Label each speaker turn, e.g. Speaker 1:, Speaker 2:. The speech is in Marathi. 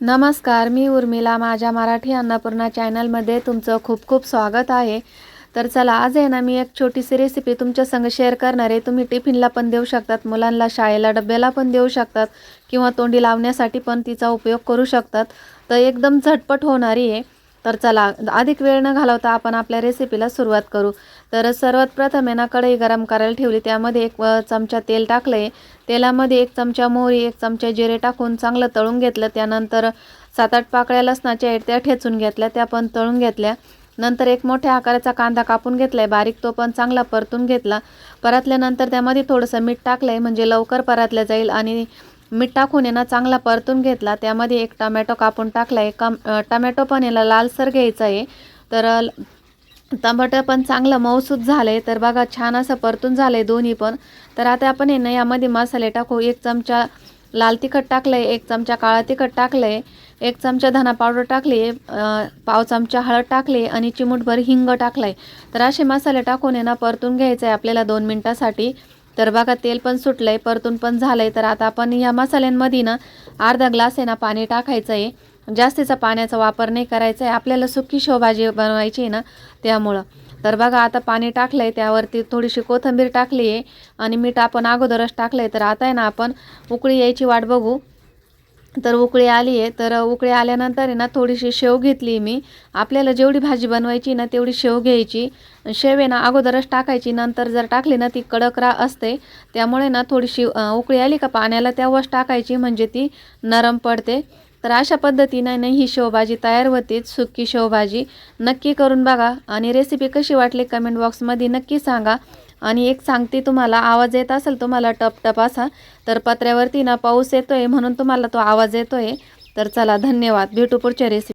Speaker 1: नमस्कार मी उर्मिला. माझ्या मराठी अन्नपूर्णा चॅनलमध्ये तुमचं खूप खूप स्वागत आहे. तर चला आज आहे ना मी एक छोटीशी रेसिपी तुमच्या संग शेअर करणार आहे. तुम्ही टिफिनला पण देऊ शकतात मुलांना शाळेला डब्याला पण देऊ शकतात किंवा तोंडी लावण्यासाठी पण तिचा उपयोग करू शकतात. तर एकदम झटपट होणारी आहे. तर चला अधिक वेळ न घालवता आपण आपल्या रेसिपीला सुरुवात करू. तर सर्वात प्रथम आहे ना कढई गरम करायला ठेवली. त्यामध्ये एक चमचा तेल टाकलं आहे तेलामध्ये एक चमचा मोहरी एक चमचा जिरे टाकून चांगलं तळून घेतलं. त्यानंतर सात आठ पाकळ्या लसणाच्या आहेत त्या ठेचून घेतल्या. त्या पण तळून घेतल्या. नंतर एक मोठ्या आकाराचा कांदा कापून घेतला आहे बारीक तो पण चांगला परतून घेतला. परतल्यानंतर त्यामध्ये थोडंसं मीठ टाकलं आहे म्हणजे लवकर परतल्या जाईल आणि मीठ टाकून आहे ना चांगला परतून घेतला. त्यामध्ये एक टमॅटो कापून टाकला आहे. कम टमॅटो पण याला लालसर घ्यायचा आहे. तर टमाटर पण चांगलं मऊसूत झालं आहे तर बघा छान असं परतून झालं आहे दोन्ही पण. तर आता आपण आहे ना यामध्ये मसाले टाकू. एक चमचा लाल तिखट टाकलं आहे एक चमचा काळा तिखट टाकलं आहे एक चमचा धना पावडर टाकली आहे पाव चमचा हळद टाकली आणि चिमूटभर हिंग टाकलं आहे तर असे मसाले टाकून आहे ना परतून घ्यायचं आहे आपल्याला दोन मिनटासाठी. तर बघा तेल पण सुटलं आहे परतून पण झालं आहे तर आता आपण या मसाल्यांमध्ये ना अर्धा ग्लास आहे ना पाणी टाकायचं आहे जास्तीचा पाण्याचा वापर नाही करायचा आहे आपल्याला सुकी शेवभाजी बनवायची आहे ना त्यामुळं. तर बघा आता पाणी टाकलं आहे त्यावरती थोडीशी कोथिंबीर टाकली आहे आणि मीठ आपण अगोदरच टाकलं आहे तर आता आहे ना आपण उकळी यायची वाट बघू. तर उकळी आली आहे. तर उकळी आल्यानंतर आहे ना थोडीशी शेव घेतली मी. आपल्याला जेवढी भाजी बनवायची ना तेवढी शेव घ्यायची. शेव आहे ना अगोदरच टाकायची. नंतर जर टाकली ना ती कडक रा असते. त्यामुळे ना थोडीशी उकळी आली का पाण्याला तेव्हाच टाकायची. म्हणजे ती नरम पडते. तर अशा पद्धतीने नाही ही शेवभाजी तयार होते. सुकी शेवभाजी नक्की करून बघा. आणि रेसिपी कशी वाटली कमेंट बॉक्समध्ये नक्की सांगा. आणि एक सांगते तुम्हाला आवाज येत असेल तुम्हाला टप टप असा तर पत्र्यावरती ना पाऊस येतोय म्हणून तुम्हाला तो आवाज येतोय. तर चला धन्यवाद. भेटू पुढच्या रेसिपी